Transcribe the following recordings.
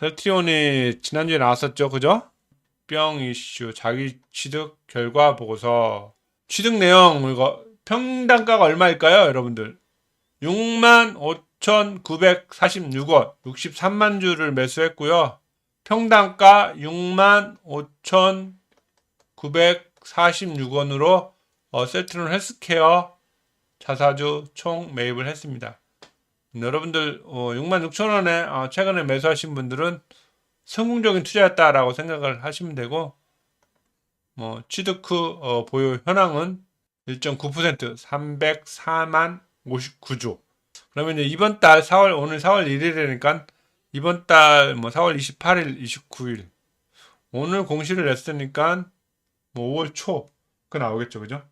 셀트리온이 지난주에 나왔었죠, 그죠? 뿅 이슈 자기 취득 결과 보고서 취득 내용 이거 평당가가 얼마일까요, 여러분들? 65,946원, 63만 주를 매수했고요. 평당가 65,946원으로 어, 셀트론 헬스케어 자사주 총 매입을 했습니다. 음, 여러분들 어, 66,000원에 어, 최근에 매수하신 분들은 성공적인 투자였다라고 생각을 하시면 되고 뭐 취득 후 어, 보유 현황은 1.9% 304만 59주. 그러면 이제 이번 달 4월 오늘 4월 1일이니까 이번 달 뭐 4월 28일, 29일 오늘 공시를 냈으니까 뭐 5월 초 그 나오겠죠, 그죠?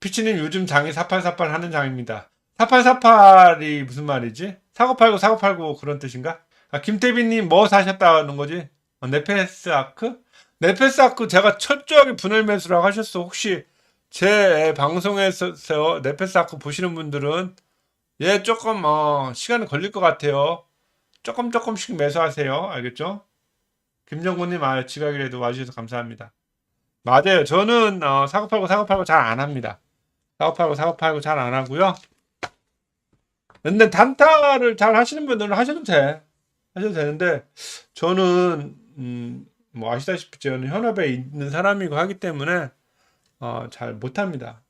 피치님 요즘 장이 사팔사팔 하는 장입니다. 사팔사팔이 무슨 말이지? 사고팔고 사고팔고 그런 뜻인가? 아, 김태빈님 뭐 사셨다는 거지? 어, 네페스 아크? 네페스 아크 제가 철저하게 분할 매수라고 하셨어. 혹시 제 방송에서 네페스 아크 보시는 분들은 얘 조금 어, 시간이 걸릴 것 같아요. 조금 조금씩 매수하세요. 알겠죠? 김정구님 아 지각이라도 와주셔서 감사합니다. 맞아요. 저는 어, 사고 팔고 사고 팔고 잘 안 합니다. 사고 팔고 사고 팔고 잘 안 하고요. 근데 단타를 잘 하시는 분들은 하셔도 돼. 하셔도 되는데 저는 음, 뭐 아시다시피 저는 현업에 있는 사람이고 하기 때문에 어, 잘 못합니다.